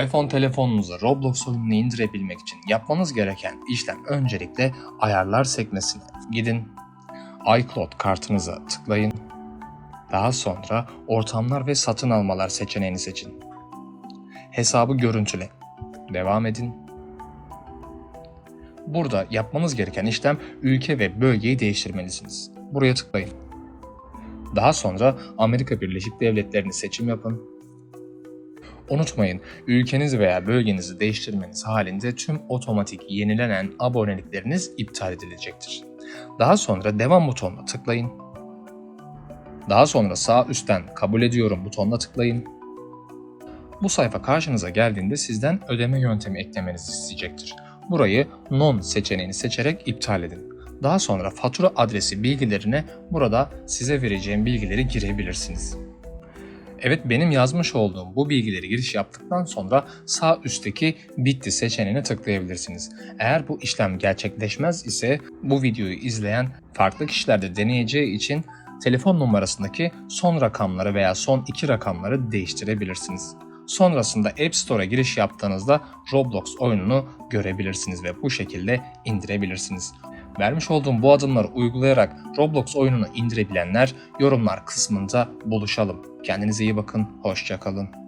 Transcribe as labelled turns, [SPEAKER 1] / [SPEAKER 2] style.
[SPEAKER 1] iPhone telefonunuza Roblox oyununu indirebilmek için yapmanız gereken işlem öncelikle ayarlar sekmesine gidin. iCloud kartınıza tıklayın. Daha sonra ortamlar ve satın almalar seçeneğini seçin. Hesabı görüntüle. Devam edin. Burada yapmanız gereken işlem ülke ve bölgeyi değiştirmelisiniz. Buraya tıklayın. Daha sonra Amerika Birleşik Devletleri'ni seçim yapın. Unutmayın, ülkenizi veya bölgenizi değiştirmeniz halinde tüm otomatik yenilenen abonelikleriniz iptal edilecektir. Daha sonra devam butonuna tıklayın. Daha sonra sağ üstten kabul ediyorum butonuna tıklayın. Bu sayfa karşınıza geldiğinde sizden ödeme yöntemi eklemenizi isteyecektir. Burayı non seçeneğini seçerek iptal edin. Daha sonra fatura adresi bilgilerine burada size vereceğim bilgileri girebilirsiniz. Evet benim yazmış olduğum bu bilgileri giriş yaptıktan sonra sağ üstteki bitti seçeneğine tıklayabilirsiniz. Eğer bu işlem gerçekleşmez ise bu videoyu izleyen farklı kişiler de deneyeceği için telefon numarasındaki son rakamları veya son iki rakamları değiştirebilirsiniz. Sonrasında App Store'a giriş yaptığınızda Roblox oyununu görebilirsiniz ve bu şekilde indirebilirsiniz. Vermiş olduğum bu adımları uygulayarak Roblox oyununu indirebilenler yorumlar kısmında buluşalım. Kendinize iyi bakın, hoşçakalın.